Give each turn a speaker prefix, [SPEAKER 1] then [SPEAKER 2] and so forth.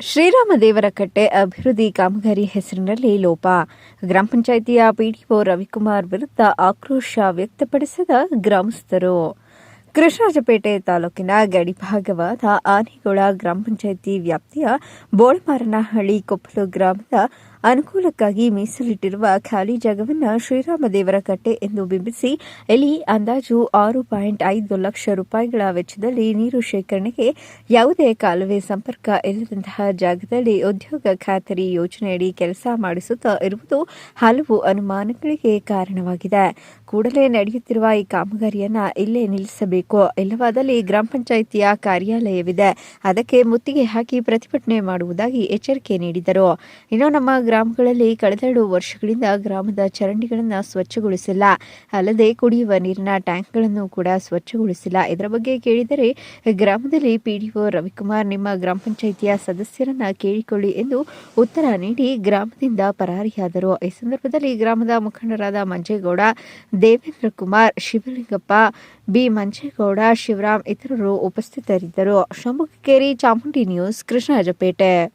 [SPEAKER 1] ಶ್ರೀರಾಮ ದೇವರ ಕಟ್ಟೆ ಅಭಿವೃದ್ಧಿ ಕಾಮಗಾರಿ ಹೆಸರಿನಲ್ಲಿ ಲೋಪ. ಗ್ರಾಮ ಪಂಚಾಯಿತಿಯ ಪಿಡಿಒ ರವಿಕುಮಾರ್ ವಿರುದ್ಧ ಆಕ್ರೋಶ ವ್ಯಕ್ತಪಡಿಸಿದ ಗ್ರಾಮಸ್ಥರು. ಕೃಷ್ಣರಾಜಪೇಟೆ ತಾಲೂಕಿನ ಗಡಿಭಾಗವಾದ ಆನೆಗೋಳ ಗ್ರಾಮ ಪಂಚಾಯಿತಿ ವ್ಯಾಪ್ತಿಯ ಬೋಳಮಾರನಹಳ್ಳಿ ಕೊಪ್ಪಲು ಗ್ರಾಮದ ಅನುಕೂಲಕ್ಕಾಗಿ ಮೀಸಲಿಟ್ಟಿರುವ ಖಾಲಿ ಜಾಗವನ್ನು ಶ್ರೀರಾಮ ದೇವರ ಕಟ್ಟೆ ಎಂದು ಬಿಂಬಿಸಿ ಇಲ್ಲಿ ಅಂದಾಜು ಆರು ಪಾಯಿಂಟ್ ಐದು ಲಕ್ಷ ರೂಪಾಯಿಗಳ ವೆಚ್ಚದಲ್ಲಿ ನೀರು ಶೇಖರಣೆಗೆ ಯಾವುದೇ ಕಾಲುವೆ ಸಂಪರ್ಕ ಇಲ್ಲದಂತಹ ಜಾಗದಲ್ಲಿ ಉದ್ಯೋಗ ಖಾತರಿ ಯೋಜನೆಯಡಿ ಕೆಲಸ ಮಾಡಿಸುತ್ತಾ ಇರುವುದು ಹಲವು ಅನುಮಾನಗಳಿಗೆ ಕಾರಣವಾಗಿದೆ. ಕೂಡಲೇ ನಡೆಯುತ್ತಿರುವ ಈ ಕಾಮಗಾರಿಯನ್ನ ಇಲ್ಲೇ ನಿಲ್ಲಿಸಬೇಕು. ಇಲ್ಲವಾದಲ್ಲಿ ಗ್ರಾಮ ಪಂಚಾಯಿತಿಯ ಕಾರ್ಯಾಲಯವಿದೆ. ಅದಕ್ಕೆ ಮುತ್ತಿಗೆ ಹಾಕಿ ಪ್ರತಿಭಟನೆ ಮಾಡುವುದಾಗಿ ಎಚ್ಚರಿಕೆ ನೀಡಿದರು. ಇನ್ನು ನಮ್ಮ ಗ್ರಾಮಗಳಲ್ಲಿ ಕಳೆದೆರಡು ವರ್ಷಗಳಿಂದ ಗ್ರಾಮದ ಚರಂಡಿಗಳನ್ನು ಸ್ವಚ್ಛಗೊಳಿಸಿಲ್ಲ. ಅಲ್ಲದೆ ಕುಡಿಯುವ ನೀರಿನ ಟ್ಯಾಂಕ್ಗಳನ್ನು ಕೂಡ ಸ್ವಚ್ಛಗೊಳಿಸಿಲ್ಲ. ಇದರ ಬಗ್ಗೆ ಕೇಳಿದರೆ, ಗ್ರಾಮದಲ್ಲಿ ಪಿಡಿಒ ರವಿಕುಮಾರ್ ನಿಮ್ಮ ಗ್ರಾಮ ಪಂಚಾಯಿತಿಯ ಸದಸ್ಯರನ್ನ ಕೇಳಿಕೊಳ್ಳಿ ಎಂದು ಉತ್ತರ ನೀಡಿ ಗ್ರಾಮದಿಂದ ಪರಾರಿಯಾದರು. ಈ ಸಂದರ್ಭದಲ್ಲಿ ಗ್ರಾಮದ ಮುಖಂಡರಾದ ಮಂಜೇಗೌಡ, ದೇವೇಂದ್ರ ಕುಮಾರ್, ಶಿವಲಿಂಗಪ್ಪ, ಬಿ ಮಂಜೇಗೌಡ, ಶಿವರಾಮ್ ಇತರರು ಉಪಸ್ಥಿತರಿದ್ದರು. ಶಂಭುಕೇರಿ ಚಾಮುಂಡಿ ನ್ಯೂಸ್, ಕೃಷ್ಣರಾಜಪೇಟೆ.